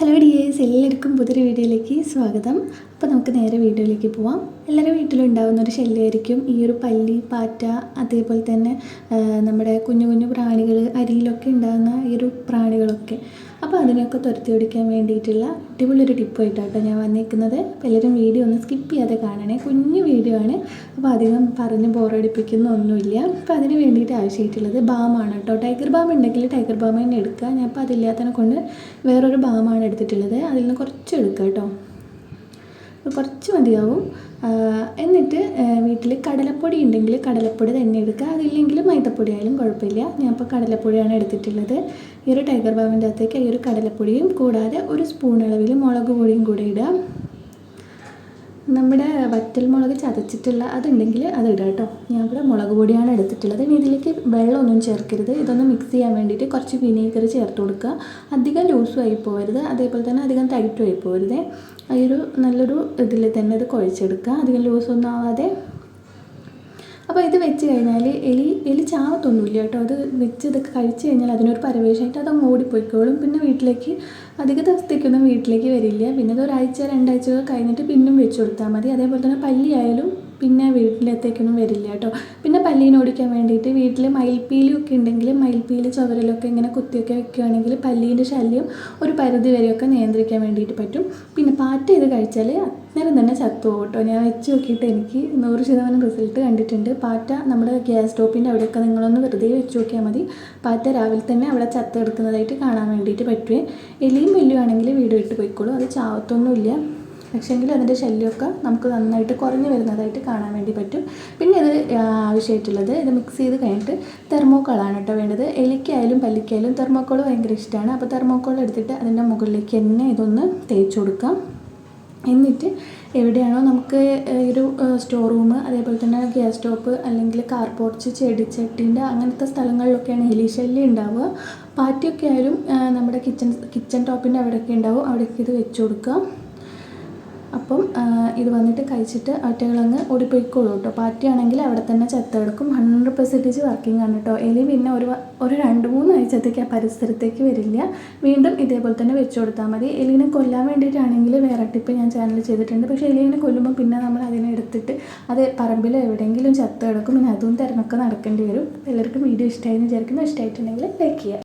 Hello dears എല്ലാവർക്കും പുതിയൊരു വീഡിയോയിലേക്ക് സ്വാഗതം. അപ്പോൾ നമുക്ക് നേരെ വീഡിയോയിലേക്ക് പോവാം. എല്ലാവരുടെ വീട്ടിലും ഉണ്ടാകുന്ന ഒരു ശല്യമായിരിക്കും ഈ ഒരു പല്ലി പാറ്റ അതേപോലെ തന്നെ നമ്മുടെ കുഞ്ഞു കുഞ്ഞു പ്രാണികൾ അരിയിലൊക്കെ ഉണ്ടാകുന്ന ഈ ഒരു പ്രാണികളൊക്കെ. അപ്പോൾ അതിനെയൊക്കെ തുരത്തി പിടിക്കാൻ വേണ്ടിയിട്ടുള്ള അടിപൊളിയൊരു ടിപ്പായിട്ടാട്ടോ ഞാൻ വന്നിരിക്കുന്നത്. പലരും വീഡിയോ ഒന്ന് സ്കിപ്പ് ചെയ്യാതെ കാണണേ. കുഞ്ഞു വീഡിയോ ആണ്. അപ്പോൾ അധികം പറഞ്ഞ് ബോറടിപ്പിക്കുന്ന ഒന്നുമില്ല. അപ്പോൾ അതിന് വേണ്ടിയിട്ട് ആവശ്യമായിട്ടുള്ളത് ബാമാണ് കേട്ടോ. ടൈഗർ ബാം ഉണ്ടെങ്കിൽ ടൈഗർ ബാം തന്നെ എടുക്കുക. ഞാൻ അപ്പോൾ അതില്ലാത്തതിനെ കൊണ്ട് വേറൊരു ബാമാണ് എടുത്തിട്ടുള്ളത്. അതിൽ നിന്ന് കുറച്ച് എടുക്കുക കേട്ടോ. കുറച്ച് മതിയാവും. എന്നിട്ട് വീട്ടിൽ കടലപ്പൊടി ഉണ്ടെങ്കിൽ കടലപ്പൊടി തന്നെ എടുക്കുക. അതില്ലെങ്കിൽ മൈദപ്പൊടി ആയാലും കുഴപ്പമില്ല. ഇപ്പോൾ കടലപ്പൊടിയാണ് എടുത്തിട്ടുള്ളത്. ഈ ഒരു ടൈഗർ ബാമിന്റെ അകത്തേക്ക് ഈ ഒരു കടലപ്പൊടിയും കൂടാതെ ഒരു സ്പൂൺ അളവിൽ മുളക് പൊടിയും കൂടി ഇടുക നമ്മുടെ വറ്റൽ മുളക് ചതച്ചിട്ടുള്ള അതുണ്ടെങ്കിൽ അത് ഇടുക കേട്ടോ. ഞാൻ ഇവിടെ മുളക് പൊടിയാണ് എടുത്തിട്ടുള്ളത്. ഇനി ഇതിലേക്ക് വെള്ളമൊന്നും ചേർക്കരുത്. ഇതൊന്ന് മിക്സ് ചെയ്യാൻ വേണ്ടിയിട്ട് കുറച്ച് വിനീഗർ ചേർത്ത് കൊടുക്കുക. അധികം ലൂസും ആയി പോകരുത് അതേപോലെ തന്നെ അധികം ടൈറ്റും ആയി പോകരുത് ഈ ഒരു നല്ലൊരു ഇതിൽ തന്നെ ഇത് കുഴച്ചെടുക്കുക. അധികം ലൂസൊന്നും ആവാതെ അപ്പോൾ ഇത് വെച്ച് കഴിഞ്ഞാൽ എലി എലി ചാവത്തൊന്നുമില്ല കേട്ടോ. അത് വെച്ച് ഇതൊക്കെ കഴിച്ച് കഴിഞ്ഞാൽ അതിനൊരു പരവേശമായിട്ട് അതങ്ങ് ഓടിപ്പോയിക്കോളും. പിന്നെ വീട്ടിലേക്ക് അധിക ദിവസത്തേക്കൊന്നും വീട്ടിലേക്ക് വരില്ല. പിന്നെ ഇത് ഒരാഴ്ച രണ്ടാഴ്ച കഴിഞ്ഞിട്ട് പിന്നും വെച്ച് കൊടുത്താൽ മതി. അതേപോലെ തന്നെ പല്ലി ആയാലും പിന്നെ വീട്ടിലത്തേക്കൊന്നും വരില്ല കേട്ടോ. പിന്നെ പല്ലീനെ ഓടിക്കാൻ വേണ്ടിയിട്ട് വീട്ടിൽ മയിൽപ്പീലിയൊക്കെ ഉണ്ടെങ്കിൽ മയിൽപ്പീലി ചവരലൊക്കെ ഇങ്ങനെ കുത്തിയൊക്കെ വെക്കുകയാണെങ്കിൽ പല്ലീന്റെ ശല്യം ഒരു പരിധി വരെയൊക്കെ നിയന്ത്രിക്കാൻ വേണ്ടിയിട്ട് പറ്റും. പിന്നെ പാറ്റ ഇത് കഴിച്ചാൽ അന്നേരം തന്നെ ചത്തു കേട്ടോ. ഞാൻ വെച്ച് നോക്കിയിട്ട് എനിക്ക് നൂറ് ശതമാനം റിസൾട്ട് കണ്ടിട്ടുണ്ട്. പാറ്റ നമ്മുടെ ഗ്യാസ് സ്റ്റോപ്പിന്റെ അവിടെയൊക്കെ നിങ്ങളൊന്ന് വെറുതെ വെച്ച് നോക്കിയാൽ മതി. പാറ്റ രാവിലെ തന്നെ അവിടെ ചത്തെടുക്കുന്നതായിട്ട് കാണാൻ വേണ്ടിയിട്ട് പറ്റുമേ എലിയും വെല്ലുവാണെങ്കിൽ വീട് വിട്ട് പോയിക്കോളൂ. അത് ചാവത്തൊന്നുമില്ല. പക്ഷേങ്കിൽ അതിന്റെ ശല്യമൊക്കെ നമുക്ക് നന്നായിട്ട് കുറഞ്ഞു വരുന്നതായിട്ട് കാണാൻ വേണ്ടി പറ്റും. പിന്നെ ഇത് ആവശ്യമായിട്ടുള്ളത് ഇത് മിക്സ് ചെയ്ത് കഴിഞ്ഞിട്ട് തെർമോക്കോളാണ് കേട്ടോ വേണ്ടത്. എലിക്കായാലും പല്ലിക്കായാലും തെർമോക്കോൾ ഭയങ്കര ഇഷ്ടമാണ് അപ്പോൾ തെർമോക്കോൾ എടുത്തിട്ട് അതിന്റെ മുകളിലേക്ക് തന്നെ ഇതൊന്ന് തേച്ച് കൊടുക്കാം. എന്നിട്ട് എവിടെയാണോ നമുക്ക് ഒരു സ്റ്റോർ റൂം അതേപോലെ തന്നെ ഗ്യാസ് സ്റ്റോപ്പ് അല്ലെങ്കിൽ കാർ പോർച്ച് ചെടിച്ചട്ടീന്റെ അങ്ങനത്തെ സ്ഥലങ്ങളിലൊക്കെയാണ് എലി ശല്യം ഉണ്ടാവുക. പാറ്റിയൊക്കെ ആയാലും നമ്മുടെ കിച്ചൺ കിച്ചൺ ടോപ്പിന്റെ അവിടെയൊക്കെ ഉണ്ടാവും. അവിടേക്ക് ഇത് വെച്ച് കൊടുക്കുക അപ്പം ഇത് വന്നിട്ട് കഴിച്ചിട്ട് ഒറ്റകളങ്ങ് ഓടിപ്പോയിക്കോളൂ കേട്ടോ പാറ്റിയാണെങ്കിൽ അവിടെ തന്നെ ചത്തെടുക്കും ഹൺഡ്രഡ് പെർസെന്റേജ് വർക്കിംഗ് ആണ് കേട്ടോ എലി പിന്നെ ഒരു ഒരു രണ്ട് മൂന്ന് ആഴ്ചത്തേക്ക് ആ പരിസരത്തേക്ക് വരില്ല. വീണ്ടും ഇതേപോലെ തന്നെ വെച്ച് കൊടുത്താൽ മതി. എലിനെ കൊല്ലാൻ വേണ്ടിയിട്ടാണെങ്കിൽ വേറെ ടിപ്പ് ഞാൻ ചാനൽ ചെയ്തിട്ടുണ്ട്. പക്ഷേ എലിനെ കൊല്ലുമ്പോൾ പിന്നെ നമ്മൾ അതിനെ എടുത്തിട്ട് അത് പറമ്പിൽ എവിടെയെങ്കിലും ചത്ത് കിടക്കും. പിന്നെ അതും തിരഞ്ഞൊക്കെ നടക്കേണ്ടി വരും. എല്ലാവർക്കും വീഡിയോ ഇഷ്ടമായി എന്ന് വിചാരിക്കുന്നു. ഇഷ്ടമായിട്ടുണ്ടെങ്കിൽ ലൈക്ക് ചെയ്യുക